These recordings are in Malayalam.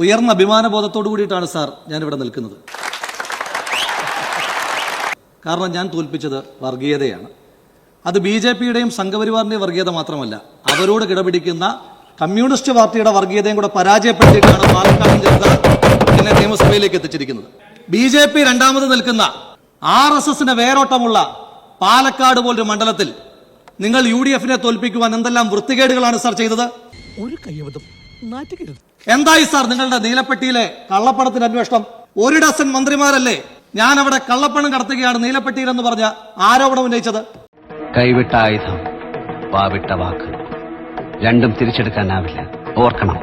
ഉയർന്ന അഭിമാനബോധത്തോടു കൂടിയിട്ടാണ് സാർ ഞാനിവിടെ നിൽക്കുന്നത്. കാരണം ഞാൻ തോൽപ്പിച്ചത് വർഗീയതയാണ്. അത് ബി ജെ പിയുടെയും സംഘപരിവാറിന്റെയും വർഗീയത മാത്രമല്ല അവരോട് കിടപിടിക്കുന്ന കമ്മ്യൂണിസ്റ്റ് പാർട്ടിയുടെ വർഗീയതയും കൂടെ പരാജയപ്പെടുത്തിയിട്ടാണ് പാലക്കാട് ജനത എന്നെ നിയമസഭയിലേക്ക് എത്തിച്ചിരിക്കുന്നത്. ബി ജെ പി രണ്ടാമത് നിൽക്കുന്ന ആർ എസ് എസിന്റെ വേരോട്ടമുള്ള പാലക്കാട് പോലൊരു മണ്ഡലത്തിൽ നിങ്ങൾ യു ഡി എഫിനെ തോൽപ്പിക്കുവാൻ എന്തെല്ലാം വൃത്തികേടുകളാണ് സാർ ചെയ്തത്? ഒരു കയ്യബദ്ധം എന്തായി സാർ നിങ്ങളുടെ നീലപ്പെട്ടിയിലെ കള്ളപ്പണത്തിന്റെ അന്വേഷണം? ഒരു ഡസൻ മന്ത്രിമാരല്ലേ? ഞാൻ അവിടെ കള്ളപ്പണം കടത്തുകയാണ് നീലപ്പെട്ടിയിൽ എന്ന് പറഞ്ഞ ആരോപണം ഉന്നയിച്ചത്? കൈവിട്ട ആയുധം പാവിട്ട വാക്ക്. രണ്ടും തിരിച്ചെടുക്കാനാവില്ല. ഓർക്കണം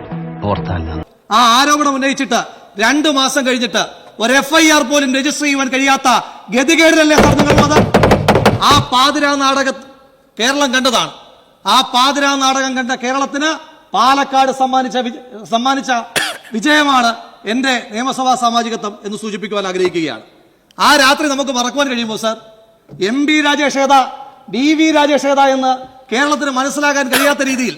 ഓർത്താൽ ആ ആരോപണം ഉന്നയിച്ചിട്ട് രണ്ടു മാസം കഴിഞ്ഞിട്ട് ഒരു എഫ് ഐ ആർ പോലും രജിസ്റ്റർ ചെയ്യുവാൻ കഴിയാത്ത ഗതികേടിലല്ലേ സാർ നിങ്ങളുള്ളത് ആ പാതിരാ നാടക കേരളം കണ്ടതാണ്. ആ പാതിരാ നാടകം കണ്ട കേരളത്തിന് പാലക്കാട് സമ്മാനിച്ച സമ്മാനിച്ച വിജയമാണ് എന്റെ നിയമസഭാ സാമാജികത്വം എന്ന് സൂചിപ്പിക്കുവാൻ ആഗ്രഹിക്കുകയാണ്. ആ രാത്രി നമുക്ക് മറക്കുവാൻ കഴിയുമോ സർ? എം ബി രാജേഷേത ബി വി രാജേഷേത എന്ന് കേരളത്തിന് മനസ്സിലാക്കാൻ കഴിയാത്ത രീതിയിൽ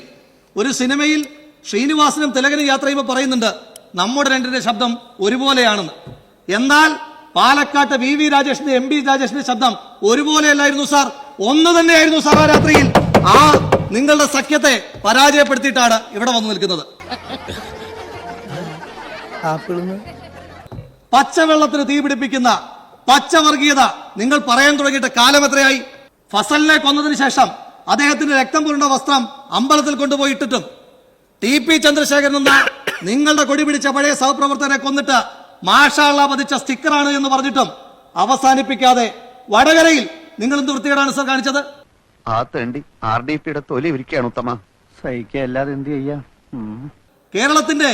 ഒരു സിനിമയിൽ ശ്രീനിവാസനും തിലകനും യാത്ര ചെയ്യുമ്പോൾ പറയുന്നുണ്ട് നമ്മുടെ രണ്ടിന്റെ ശബ്ദം ഒരുപോലെയാണെന്ന്. എന്നാൽ പാലക്കാട്ട് വി വി രാജേഷിന്റെ എം ബി രാജേഷിന്റെ ശബ്ദം ഒരുപോലെയല്ലായിരുന്നു സാർ. ഒന്ന് തന്നെയായിരുന്നു സാർ ആ രാത്രിയിൽ. ആ നിങ്ങളുടെ സഖ്യത്തെ പരാജയപ്പെടുത്തിയിട്ടാണ് ഇവിടെ വന്നു നിൽക്കുന്നത്. പച്ചവെള്ളത്തിന് തീ പിടിപ്പിക്കുന്ന പച്ചവർഗീയത നിങ്ങൾ പറയാൻ തുടങ്ങിയിട്ട് കാലം എത്രയായി? ഫസലിനെ കൊന്നതിന് ശേഷം അദ്ദേഹത്തിന്റെ രക്തം പുരണ്ട വസ്ത്രം അമ്പലത്തിൽ കൊണ്ടുപോയി ഇട്ടിട്ടും ടി പി ചന്ദ്രശേഖരൻ എന്ന നിങ്ങളുടെ കൊടി പിടിച്ച പഴയ സഹപ്രവർത്തകരെ കൊന്നിട്ട് മാഷാള്ള പതിച്ച സ്റ്റിക്കറാണ് എന്ന് പറഞ്ഞിട്ടും അവസാനിപ്പിക്കാതെ വടകരയിൽ നിങ്ങൾ എന്ത് വൃത്തികേടാണ് സർ കാണിച്ചത്? ആ തേണ്ടി ആർ ഡി പിയുടെ തൊലി ഇരിക്കുകയാണ് ഉത്തമ. സഹിക്കുക അല്ലാതെ എന്ത് ചെയ്യാ? കേരളത്തിന്റെ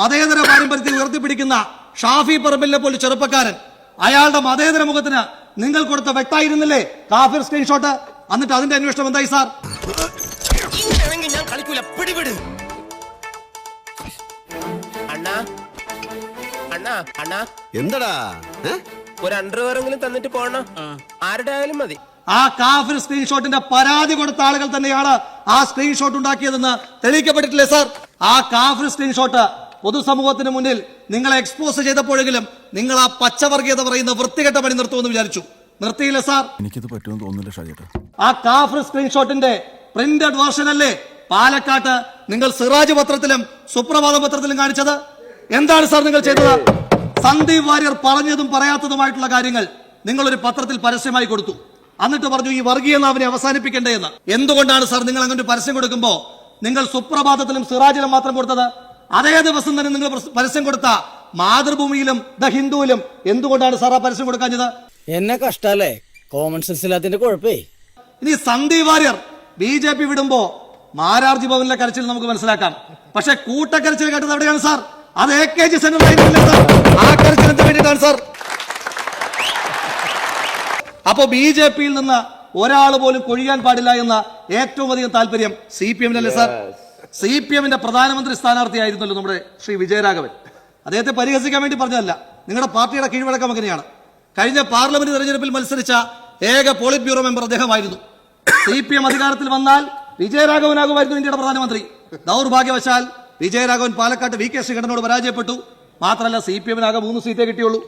മതേതര പാരമ്പര്യത്തെ ഉയർത്തിപ്പിടിക്കുന്ന ഷാഫി പറമ്പിലിനെ പോലെ ചെറുപ്പക്കാരൻ അയാളുടെ മതേതര മുഖത്തിന് നിങ്ങൾ കൊടുത്ത വ്യക്തമായിരുന്നില്ലേ? കാഫിർ സ്ക്രീൻഷോട്ട് എന്നിട്ട് അതിന്റെ അന്വേഷണം എന്തായി സാർ? ഞാൻ കളിക്കൂല. പിടിപിട് അണ്ണാ. അണ്ണാ അണ്ണാ. എന്തടാ? ഒരു അണ്ടർവെയറെങ്കിലും തന്നിട്ട് പോണോ. ആരുടെ ആയാലും മതി. ആ കാഫിർ സ്ക്രീൻഷോട്ടിന്റെ പരാതി കൊടുത്ത ആളുകൾ തന്നെയാണ് ആ സ്ക്രീൻഷോട്ട് ഉണ്ടാക്കിയതെന്ന് തെളിയിക്കപ്പെട്ടിട്ടില്ലേ സാർ? ആ കാഫിർ സ്ക്രീൻഷോട്ട് പൊതുസമൂഹത്തിന് മുന്നിൽ നിങ്ങളെ എക്സ്പോസ് ചെയ്തപ്പോഴെങ്കിലും നിങ്ങൾ ആ പച്ചവർഗീയത പറയുന്ന വൃത്തികെട്ട പണി നിർത്തുമെന്ന് വിചാരിച്ചു. നിർത്തിയില്ല സാർ. എനിക്കിത് പറ്റുമെന്ന് തോന്നുന്നില്ല ഷാജേട്ടാ ആ കാഫർ സ്ക്രീൻഷോട്ടിന്റെ പ്രിന്റഡ് വേർഷൻ അല്ലേ? പാലക്കാട്ട് നിങ്ങൾ സിറാജ് പത്രത്തിലും സുപ്രഭാത പത്രത്തിലും കാണിച്ചത്? എന്താണ് സാർ നിങ്ങൾ ചെയ്തത്? സന്ദീപ് വാര്യർ പറഞ്ഞതും പറയാത്തതുമായിട്ടുള്ള കാര്യങ്ങൾ നിങ്ങളൊരു ഒരു പത്രത്തിൽ പരസ്യമായി കൊടുത്തു. എന്നിട്ട് പറഞ്ഞു ഈ വർഗീയ നാവിനെ അവസാനിപ്പിക്കണ്ടേ എന്ന്. എന്തുകൊണ്ടാണ് സാർ നിങ്ങൾ അങ്ങനെ ഒരു പരസ്യം കൊടുക്കുമ്പോൾ നിങ്ങൾ സുപ്രഭാതത്തിലും സിറാജിലും മാത്രം കൊടുത്തത്? അതേ ദിവസം തന്നെ നിങ്ങൾ പരസ്യം കൊടുത്ത മാതൃഭൂമിയിലും ദ ഹിന്ദുവിലും എന്തുകൊണ്ടാണ് സാർ ആ പരസ്യം കൊടുക്കാഞ്ഞത്? എന്നെ കഷ്ടല്ലേ? കോമൺ സെൻസ് ഇല്ലാത്തതിന്റെ കുഴപ്പേ. ഇനി Sandeep Warrier B J P വിടുമ്പോ Mararji ഭവനിലെ കരച്ചിൽ നമുക്ക് മനസ്സിലാക്കാം. പക്ഷെ കൂട്ടക്കരച്ചിൽ കേട്ടത് എവിടെയാണ് സാർ? അത് എ കെ ജി സെന്റർ ആ കരച്ചിലിന് വേണ്ടിയിട്ടാണ് സാർ. അപ്പോ ബി ജെ പിയിൽ നിന്ന് ഒരാൾ പോലും കൊഴിയാൻ പാടില്ല എന്ന ഏറ്റവും അധികം താല്പര്യം സി പി എമ്മിനല്ലേ സാർ? സി പി എമ്മിന്റെ പ്രധാനമന്ത്രി സ്ഥാനാർത്ഥിയായിരുന്നല്ലോ നമ്മുടെ ശ്രീ വിജയരാഘവൻ. അദ്ദേഹത്തെ പരിഹസിക്കാൻ വേണ്ടി പറഞ്ഞതല്ല. നിങ്ങളുടെ പാർട്ടിയുടെ കീഴ്വഴക്കം അങ്ങനെയാണ്. കഴിഞ്ഞ പാർലമെന്റ് തെരഞ്ഞെടുപ്പിൽ മത്സരിച്ച ഏക പോളിറ്റ് ബ്യൂറോ മെമ്പർ അദ്ദേഹമായിരുന്നു. സി പി എം അധികാരത്തിൽ വന്നാൽ വിജയരാഘവനാകുമായിരുന്നു ഇന്ത്യയുടെ പ്രധാനമന്ത്രി. ദൗർഭാഗ്യവശാൽ വിജയരാഘവൻ പാലക്കാട്ട് വി കെ ശ്രീകണ്ഠനോട് പരാജയപ്പെട്ടു. മാത്രമല്ല സി പി എമ്മിനാകെ മൂന്ന് സീറ്റേ കിട്ടിയുള്ളൂ.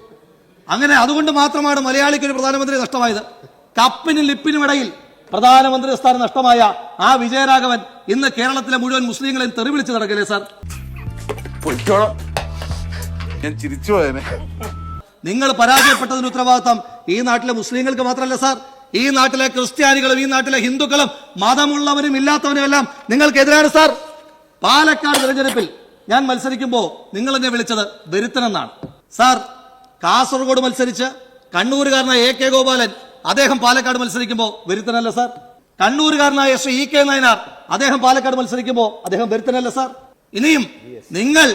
അങ്ങനെ അതുകൊണ്ട് മാത്രമാണ് മലയാളിക്ക് ഒരു പ്രധാനമന്ത്രി നഷ്ടമായത്. കപ്പിനും ലിപ്പിനും ഇടയിൽ പ്രധാനമന്ത്രി സ്ഥാനം നഷ്ടമായ ആ വിജയരാഘവൻ ഇന്ന് കേരളത്തിലെ മുഴുവൻ മുസ്ലിങ്ങളെയും തെറി വിളിച്ച് നടക്കല്ലേ സാർ? ഞാൻ ചിരിച്ചു പോയനെ. നിങ്ങൾ പരാജയപ്പെട്ടതിന് ഉത്തരവാദിത്തം ഈ നാട്ടിലെ മുസ്ലിങ്ങൾക്ക് മാത്രമല്ല സാർ. ഈ നാട്ടിലെ ക്രിസ്ത്യാനികളും ഈ നാട്ടിലെ ഹിന്ദുക്കളും മതമുള്ളവരും ഇല്ലാത്തവരും എല്ലാം നിങ്ങൾക്കെതിരാണ് സാർ. പാലക്കാട് തെരഞ്ഞെടുപ്പിൽ ഞാൻ മത്സരിക്കുമ്പോൾ നിങ്ങൾ എന്നെ വിളിച്ചത് ദരിദ്രനെന്നാണ് സാർ കാസർഗോഡ് മത്സരിച്ച് കണ്ണൂരുകാരനായ എ കെ ഗോപാലൻ അദ്ദേഹം പാലക്കാട് മത്സരിക്കുമ്പോൾ വരുത്തനല്ല സാർ. കണ്ണൂരുകാരനായ ശ്രീ ഇ കെ നയനാർ അദ്ദേഹം പാലക്കാട് മത്സരിക്കുമ്പോൾ അദ്ദേഹം വരുത്തനല്ല സാർ. ഇനിയും നിങ്ങൾ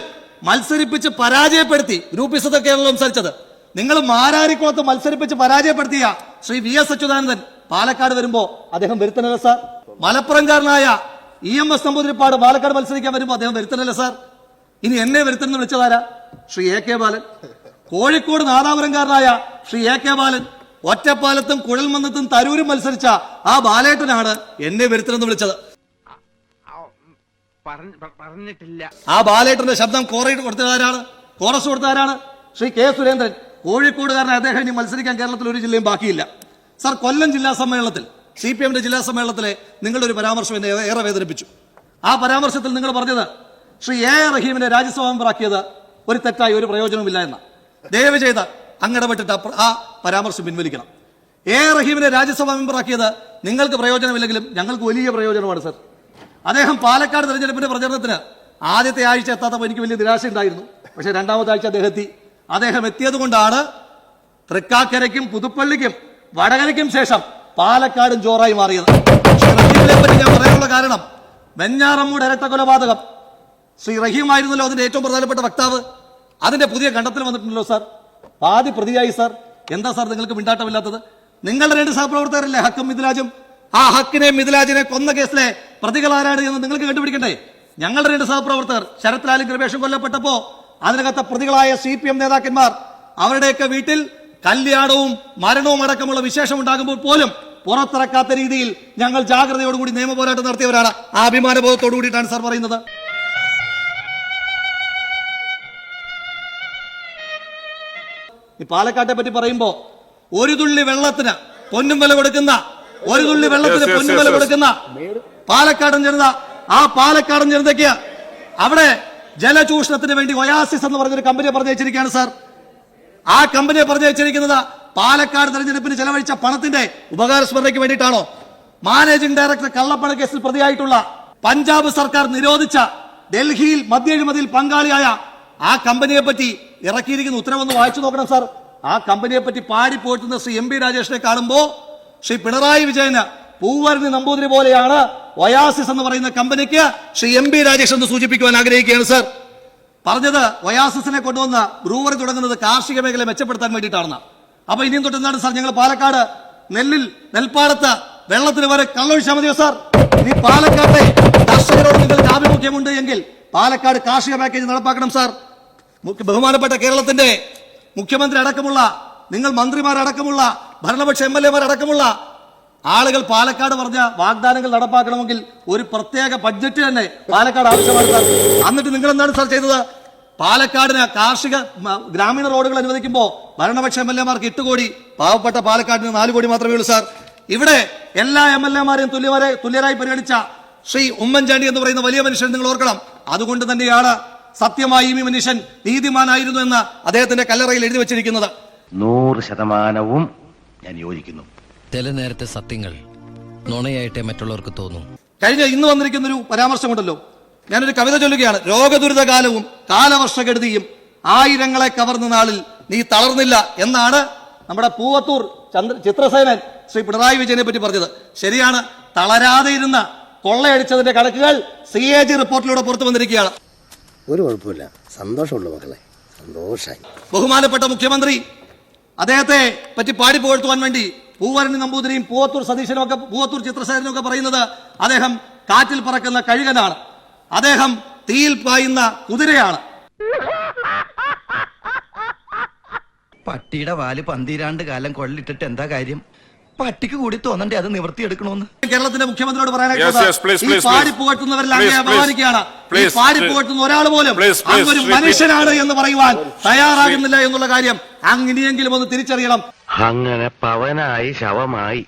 മത്സരിപ്പിച്ച് പരാജയപ്പെടുത്തി ഗ്രൂപ്പിസത്തൊക്കെയാണല്ലോ സംസാരിച്ചത്. നിങ്ങൾ മാരാരിക്കുളത്ത് മത്സരിപ്പിച്ച് പരാജയപ്പെടുത്തിയ ശ്രീ വി എസ് അച്യുതാനന്ദൻ പാലക്കാട് വരുമ്പോ അദ്ദേഹം വരുത്തനല്ല sir. മലപ്പുറംകാരനായ E M S Namboodiripad Palakkad മത്സരിക്കാൻ വരുമ്പോ അദ്ദേഹം വരുത്തനല്ല സാർ. ഇനി എന്നെ വരുത്തനെന്ന് വിളിച്ചതാരാ ശ്രീ എ കെ ബാലൻ. കോഴിക്കോട് നാദാപുരംകാരനായ ശ്രീ എ കെ ബാലൻ ഒറ്റപ്പാലത്തും കുഴൽമന്നത്തും തരൂരും മത്സരിച്ച ആ ബാലേട്ടനാണ് എന്നെ വരുത്തനെന്ന് വിളിച്ചത്. പറഞ്ഞിട്ടില്ല. ആ ബാലേട്ടന്റെ ശബ്ദം കോറയിട്ട് കൊടുത്തതാരാണ് കോറസ് കൊടുത്തതാരാണ് ശ്രീ കെ സുരേന്ദ്രൻ. കോഴിക്കോടുകാരനെ അദ്ദേഹം ഇനി മത്സരിക്കാൻ കേരളത്തിൽ ഒരു ജില്ലയും ബാക്കിയില്ല. സാർ കൊല്ലം ജില്ലാ സമ്മേളനത്തിൽ സി പി എമ്മിന്റെ ജില്ലാ സമ്മേളനത്തിലെ നിങ്ങളുടെ ഒരു പരാമർശം എന്നെ ഏറെ- വേദനിപ്പിച്ചു. ആ പരാമർശത്തിൽ നിങ്ങൾ പറഞ്ഞത് ശ്രീ എ റഹീമിനെ രാജ്യസഭാ മെമ്പറാക്കിയത് ഒരു തെറ്റായി ഒരു പ്രയോജനവുമില്ല എന്ന ദയവ് ചെയ്ത് അങ്ങിടപെട്ടിട്ട് ആ പ്ര- ആ പരാമർശം പിൻവലിക്കണം. എ. റഹീമിനെ രാജ്യസഭാ മെമ്പറാക്കിയത് നിങ്ങൾക്ക് പ്രയോജനമില്ലെങ്കിലും ഞങ്ങൾക്ക് വലിയ പ്രയോജനമാണ് സർ. അദ്ദേഹം പാലക്കാട് തെരഞ്ഞെടുപ്പിന്റെ പ്രചരണത്തിന് ആദ്യത്തെ ആഴ്ച എത്താത്തപ്പോൾ എനിക്ക് വലിയ നിരാശ ഉണ്ടായിരുന്നു പക്ഷേ രണ്ടാമത്തെ ആഴ്ച അദ്ദേഹം എത്തി. അദ്ദേഹം എത്തിയത് കൊണ്ടാണ് തൃക്കാക്കരയ്ക്കും പുതുപ്പള്ളിക്കും വടകരയ്ക്കും ശേഷം പാലക്കാടും ജോറായി മാറിയത്. പറ്റി ഞാൻ പറയാനുള്ള കാരണം വെഞ്ഞാറമ്മൂടെ ഇരട്ട കൊലപാതകം ശ്രീ റഹീം ആയിരുന്നല്ലോ അതിന്റെ ഏറ്റവും പ്രധാനപ്പെട്ട വക്താവ്. അതിന്റെ പുതിയ കണ്ടെത്തൽ വന്നിട്ടുണ്ടല്ലോ സാർ. ആദ്യ പ്രതിയായി സാർ. എന്താ സാർ നിങ്ങൾക്ക് മിണ്ടാട്ടമില്ലാത്തത്? നിങ്ങളുടെ രണ്ട് സഹപ്രവർത്തകരല്ലേ ഹക്കും മിഥിലാജും? ആ ഹക്കിനെ മിഥിലാജിനെ കൊന്ന കേസിലെ പ്രതികൾ ആരാണ് എന്ന് നിങ്ങൾക്ക് കണ്ടുപിടിക്കണ്ടേ? ഞങ്ങളുടെ രണ്ട് സഹപ്രവർത്തകർ ശരത് ലാലും കൃപേഷും കൊല്ലപ്പെട്ടപ്പോ അതിനകത്തെ പ്രതികളായ സി പി എം നേതാക്കന്മാർ അവരുടെയൊക്കെ വീട്ടിൽ കല്യാണവും മരണവും അടക്കമുള്ള വിശേഷം ഉണ്ടാകുമ്പോൾ പോലും പുറത്തിറക്കാത്ത രീതിയിൽ ഞങ്ങൾ ജാഗ്രതയോടുകൂടി നിയമ പോരാട്ടം നടത്തിയവരാണ്. ആ അഭിമാനബോധത്തോടു കൂടിയിട്ടാണ് സാർ പറയുന്നത്. ഈ പാലക്കാട്ടെ പറ്റി പറയുമ്പോ ഒരു തുള്ളി വെള്ളത്തിന് പൊന്നും വില കൊടുക്കുന്ന ഒരു തുള്ളി വെള്ളത്തിന് പൊന്നും വില കൊടുക്കുന്ന പാലക്കാടൻ ജനത ആ പാലക്കാടൻ ജനതയ്ക്ക് അവിടെ ജലചൂഷണത്തിന് വേണ്ടി ഒയാസിസ് എന്ന് പറഞ്ഞൊരു കമ്പനിയെ പറഞ്ഞു വെച്ചിരിക്കുകയാണ് സാർ. ആ കമ്പനിയെ പറഞ്ഞു വെച്ചിരിക്കുന്നത് പാലക്കാട് തെരഞ്ഞെടുപ്പിന് ചെലവഴിച്ച പണത്തിന്റെ ഉപകാരസ്മരണയ്ക്ക് വേണ്ടിയിട്ടാണോ? മാനേജിംഗ് ഡയറക്ടർ കള്ളപ്പണ കേസിൽ പ്രതിയായിട്ടുള്ള പഞ്ചാബ് സർക്കാർ നിരോധിച്ച ഡൽഹിയിൽ മദ്യഴിമതിയിൽ പങ്കാളിയായ ആ കമ്പനിയെ പറ്റി ഇറക്കിയിരിക്കുന്ന ഉത്തരവൊന്ന് വായിച്ചു നോക്കണം സാർ. ആ കമ്പനിയെ പറ്റി പാടിപ്പോറ്റുന്ന ശ്രീ എം പി രാജേഷിനെ കാണുമ്പോ ശ്രീ പിണറായി വിജയന് പൂവരണി നമ്പൂതിരി പോലെയാണ് ഒയാസിസ് എന്ന് പറയുന്ന കമ്പനിക്ക് ശ്രീ എം പി രാജേഷ് എന്ന് സൂചിപ്പിക്കുവാൻ ആഗ്രഹിക്കുകയാണ് സാർ. പറഞ്ഞത് ഒയാസിസിനെ കൊണ്ടുവന്ന ബ്രൂവറി തുടങ്ങുന്നത് കാർഷിക മേഖല മെച്ചപ്പെടുത്താൻ വേണ്ടിയിട്ടാണെന്ന്. അപ്പൊ ഇനിയും തൊട്ട് എന്താണ് സാർ? ഞങ്ങൾ പാലക്കാട് നെല്ലിൽ നെൽപ്പാടത്ത് വെള്ളത്തിന് വരെ കള്ളൊഴിച്ചാൽ മതിയോ സാർ? ഇനി പാലക്കാട്ടെ കർഷകരോട് നിങ്ങൾക്ക് ആഭിമുഖ്യമുണ്ട് എങ്കിൽ പാലക്കാട് കാർഷിക പാക്കേജ് നടപ്പാക്കണം സാർ. ബഹുമാനപ്പെട്ട കേരളത്തിന്റെ മുഖ്യമന്ത്രി അടക്കമുള്ള നിങ്ങൾ മന്ത്രിമാരടക്കമുള്ള ഭരണപക്ഷ എം എൽ എമാർ അടക്കമുള്ള ആളുകൾ പാലക്കാട് പറഞ്ഞ വാഗ്ദാനങ്ങൾ നടപ്പാക്കണമെങ്കിൽ ഒരു പ്രത്യേക ബഡ്ജറ്റ് തന്നെ പാലക്കാട് ആവശ്യമാണ് സാർ എന്നിട്ട് നിങ്ങൾ എന്താണ് സാർ ചെയ്തത്? പാലക്കാടിന് കാർഷിക ഗ്രാമീണ റോഡുകൾ അനുവദിക്കുമ്പോൾ ഭരണപക്ഷ എം എൽ എമാർക്ക് എട്ട് കോടി പാവപ്പെട്ട പാലക്കാടിന് നാല് കോടി മാത്രമേ ഉള്ളൂ സാർ. ഇവിടെ എല്ലാ എം എൽ എമാരെയും തുല്യമാരെ തുല്യരായി പരിഗണിച്ച ശ്രീ ഉമ്മൻചാണ്ടി എന്ന് പറയുന്ന വലിയ മനുഷ്യൻ നിങ്ങൾ ഓർക്കണം. അതുകൊണ്ട് തന്നെയാണ് സത്യമായി ഈ മനുഷ്യൻ നീതിമാനായിരുന്നു എന്ന് അദ്ദേഹത്തിന്റെ കല്ലറയിൽ എഴുതി വെച്ചിരിക്കുന്നത്. നൂറ് ശതമാനവും ഞാൻ യോജിക്കുന്നു. ചില നേരത്തെ സത്യങ്ങൾ നുണയായിട്ടേ മറ്റുള്ളവർക്ക് തോന്നും. കഴിഞ്ഞ ഇന്ന് വന്നിരിക്കുന്ന ഒരു പരാമർശമുണ്ടല്ലോ. ഞാനൊരു കവിത ചൊല്ലുകയാണ്. രോഗദുരിതകാലവും കാലവർഷകെടുതിയും ആയിരങ്ങളെ കവർന്ന നാളിൽ നീ തളർന്നില്ല എന്നാണ് നമ്മുടെ പൂവത്തൂർ ചന്ദ്ര ചിത്രസേനൻ ശ്രീ പിണറായി വിജയനെ പറ്റി പറഞ്ഞത്. ശരിയാണ് തളരാതെ ഇരുന്ന കൊള്ളയടിച്ചതിന്റെ കണക്കുകൾ സി എ ജി റിപ്പോർട്ടിലൂടെ പുറത്തു വന്നിരിക്കുകയാണ്. ഒരു കുഴപ്പമില്ല. സന്തോഷമുള്ളൂ മക്കളെ. സന്തോഷായി. ബഹുമാനപ്പെട്ട മുഖ്യമന്ത്രി അദ്ദേഹത്തെ പറ്റി പാടി പുകഴ്ത്തുവാൻ വേണ്ടി പൂവരണി നമ്പൂതിരിയും പൂവത്തൂർ സതീശനും ഒക്കെ പൂവത്തൂർ ചിത്രസേനനും ഒക്കെ പറയുന്നത് അദ്ദേഹം കാറ്റിൽ പറക്കുന്ന കഴുകനാണ്. അദ്ദേഹം തീയിൽ പായുന്ന കുതിരയാണ്. പട്ടിയുടെ വാൽ പന്തിരാണ്ട് കാലം കൊള്ളിട്ടിട്ട് എന്താ കാര്യം? പട്ടിക്ക് കൂടി തോന്നണ്ടേ? അത് നിവർത്തിയെടുക്കണോന്ന്? കേരളത്തിന്റെ മുഖ്യമന്ത്രിയോട് പറയാനായിട്ട് പാടി. അപമാനിക്കുകയാണ്. പാടി പുകഴ്ത്തുന്ന ഒരാൾ പോലും ഒരു അങ്ങൊരു മനുഷ്യനാണ് എന്ന് പറയുവാൻ തയ്യാറാകുന്നില്ല എന്നുള്ള കാര്യം അങ്ങനെയെങ്കിലും ഒന്ന് തിരിച്ചറിയണം. അങ്ങനെ പവനായി ശവമായി.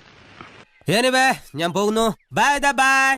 ഞാൻ പോകുന്നു. Bye bye